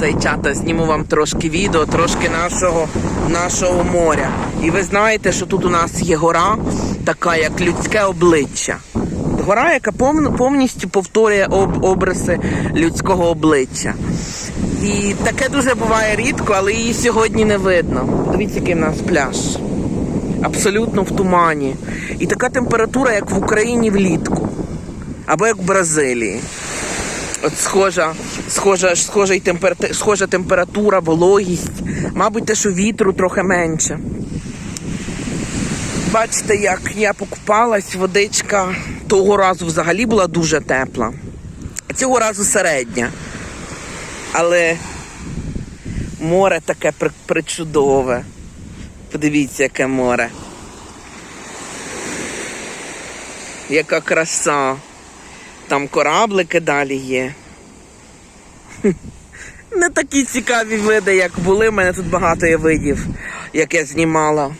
цей чата зніму вам трошки відео, трошки нашого, нашого моря. І ви знаєте, що тут у нас є гора, така як людське обличчя. Гора, яка повністю повторює об, обриси людського обличчя. І таке дуже буває рідко, але її сьогодні не видно. Дивіться, який в нас пляж. Абсолютно в тумані. І така температура, як в Україні влітку. Або як в Бразилії. От схожа, схожа, схожа, температура, схожа температура, вологість. Мабуть, те, що вітру трохи менше. Бачите, як я покупалась, водичка того разу взагалі була дуже тепла. Цього разу середня. Але море таке причудове. Подивіться, яке море. Яка краса. Там кораблики далі є. Не такі цікаві види, як були. У мене тут багато є видів, як я знімала.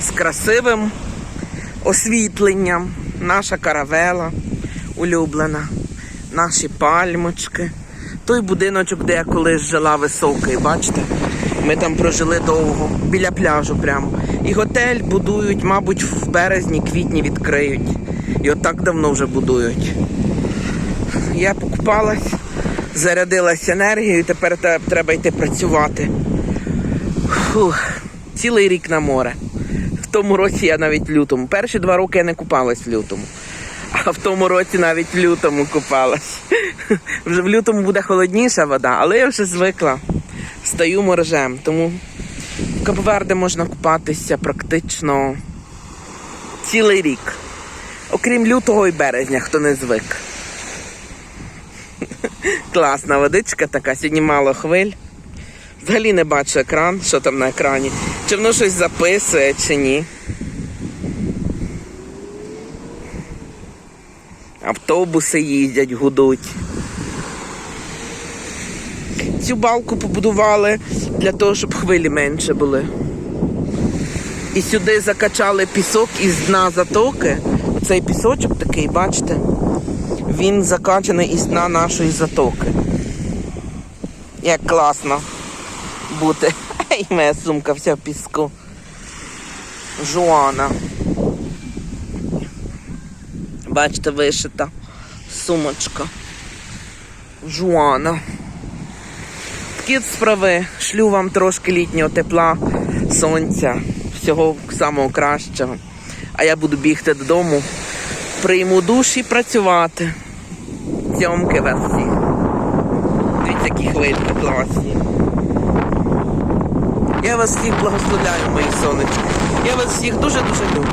З красивим освітленням. Наша каравела улюблена, наші пальмочки. Той будиночок, де я колись жила високий, бачите? Ми там прожили довго, біля пляжу прямо. І готель будують, мабуть, в березні, квітні відкриють. От так давно вже будують. Я покупалась, зарядилась енергією, тепер треба йти працювати. Фух, цілий рік на море. В тому році я навіть в лютому. Перші два роки я не купалась в лютому. А в тому році навіть в лютому купалась. Вже в лютому буде холодніша вода, але я вже звикла. Стаю моржем. Тому в Кабоверде можна купатися практично цілий рік. Окрім лютого і березня, хто не звик. Класна водичка така, сьогодні мало хвиль. Взагалі не бачу екран, що там на екрані. Чи воно щось записує, чи ні. Автобуси їздять, гудуть. Цю балку побудували для того, щоб хвилі менше були. І сюди закачали пісок із дна затоки. Цей пісочок такий, бачите, він закачаний із дна нашої затоки. Як класно бути. Ей, моя сумка вся в піску. Жуана. Бачите, вишита сумочка. Жуана. Такі справи. Шлю вам трошки літнього тепла, сонця, всього самого кращого. А я буду бігти додому, прийму душ і працювати. Зйомки вас всіх. Дивіться, які хвильки класні. Я вас всіх благословляю, мої сонечки. Я вас всіх дуже-дуже люблю.